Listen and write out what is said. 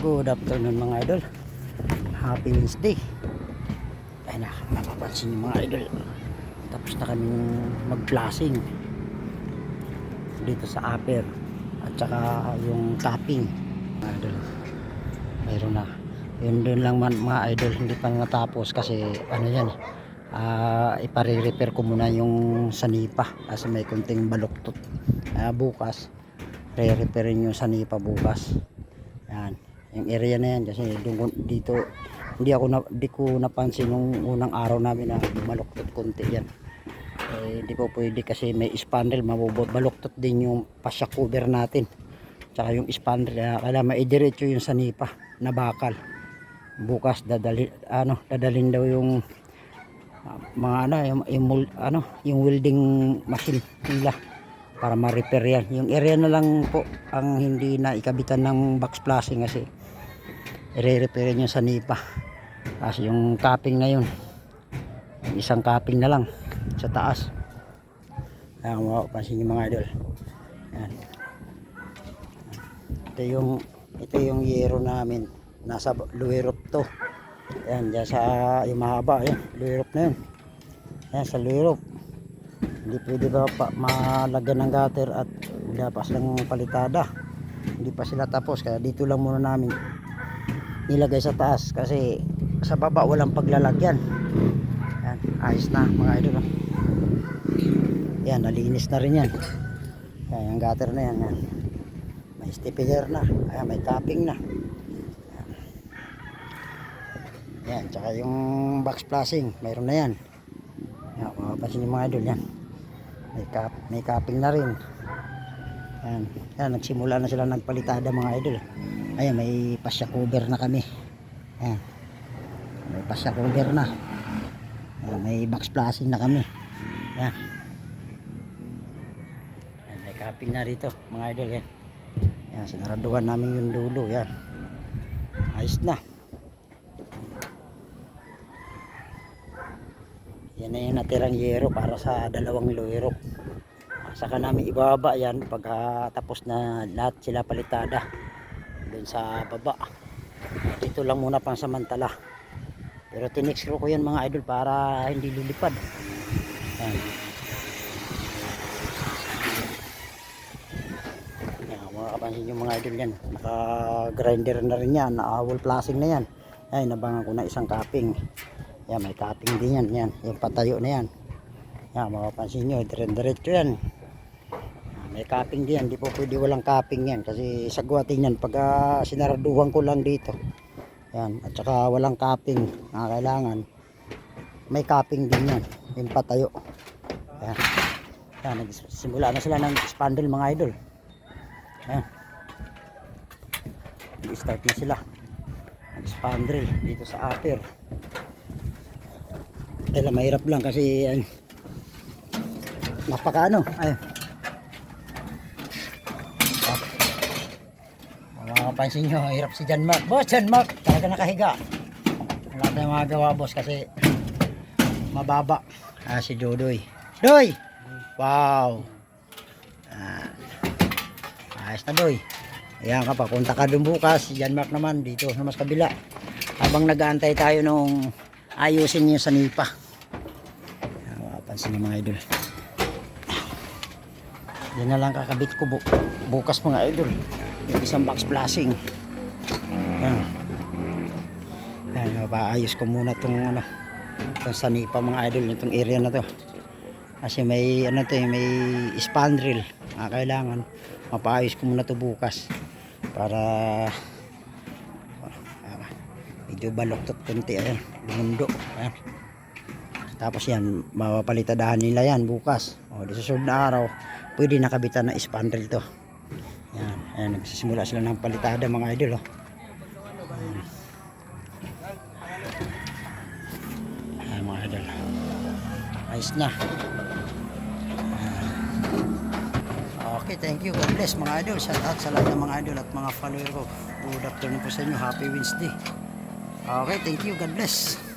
Good afternoon mga idol. Happy Wednesday. Ay na, mapapansin niyo mga idol. Tapos na kami mag-flashing dito sa upper at saka yung tapping mga idol. Mayroon na. Yun doon lang man mga idol, hindi pa natapos kasi ano yan ah ipare-repair ko muna yung sanipa kasi may kunting baluktot Ah, bukas re-repairin yung sanipa bukas yan yung area na yan kasi doon dito hindi ako na, di ko napansin nung unang araw namin na maluktot konti yan. Eh, hindi po pwede kasi may spandrel mabubaluktot din yung pasya cover natin. Tsaka yung spandrel kaya kailangan maidiretso yung sanipa na bakal. Bukas dadali ano dadalhin daw yung ah, mga ano yung, yung ano yung welding machine nila para ma-repair yan. Yung area na lang po ang hindi na ikabitan ng box flashing kasi i-repair yung sanipa kasi yung capping na yun yung isang capping na lang sa taas. Ayan mapapansin yung mga idol. Yan ito yung ito yung yero namin. Nasa luwirop to. Yan dyan sa yung mahaba yan luwirop na yun. Yan sa luwirop hindi pwede ba pa malagyan ng gutter at wala pa silang palitada? Hindi pa sila tapos kaya dito lang muna namin nilagay sa taas kasi sa baba walang paglalagyan yan ayos na mga idol oh. yan nalinis na rin yan yan yung gutter na yan, yan. may stipler na ayan, may capping na yan. yan tsaka yung box flashing mayroon na yan yan mapapansin yung mga idol yan may, cap, may capping na rin yan, yan nagsimula na sila nagpalitada mga idol ayan may pasya cover na kami. Yan may pasya cover na. Yan, may box flashing na kami. Yan yan may capping na rito mga idol yan yan sinaraduhan namin yung dulo yan ayos na. Yan na yung natirang yero para sa dalawang luyero. Saka namin ibaba yan pagka tapos na lahat sila palitada dun sa baba. Dito lang muna pang samantala pero tinexro ko yan mga idol para hindi lilipad. Yan yan mga kapansin yung mga idol yan. Naka grinder na rin yan. Na awol flashing na yan. Ay nabangan ko na isang capping yan, may capping din yan. Yan, yung patayo na yan. Yan, mapapansin nyo, dire-diretso yan. May capping din yan. Di po pwede walang capping yan. Kasi sagwatin yan pag ah, sinaraduhan ko lang dito. Yan, at saka walang capping. Ah, kailangan may capping din yan. Yung patayo. Yan. Yan, nagsimula na sila ng spandrel mga idol. Yan. Nag-start na sila. Nag-spandrel dito sa upper. Kaya mahirap lang kasi ay, napaka ano ay Ah. Mapapansin nyo, hirap si John Mark. Boss, John Mark, talaga nakahiga. Wala tayong magagawa, boss, kasi mababa. Ah, si Dodoy. Doy! Wow! Ah, ayos na, Doy. Ayan ka, papunta ka dun bukas. Si John Mark naman, dito sa mas kabila. Habang nag-aantay tayo nung ayusin niyo sa nipa. Ayan, mapapansin ng mga idol. Yan na lang kakabit ko bu bukas mga idol. Yung isang box flashing. Ayan. Ayan, paayos ko muna itong ano, itong sanipa mga idol, itong area na to. Kasi may ano to, eh, may spandrel. Ah, kailangan mapaayos ko muna to bukas para ah, medyo baloktot konti ayan lumundo ayan tapos yan mapapalitadahan nila yan bukas o di sa sunod na araw pwede nakabitan na spandrel to yan ayan nagsisimula sila ng palitada mga idol oh. Ayan mga idol ayos na Okay, thank you. God bless mga idol. Shout out sa lahat ng mga idol at mga follower ko. Good afternoon po sa inyo. Happy Wednesday. Okay, thank you. God bless.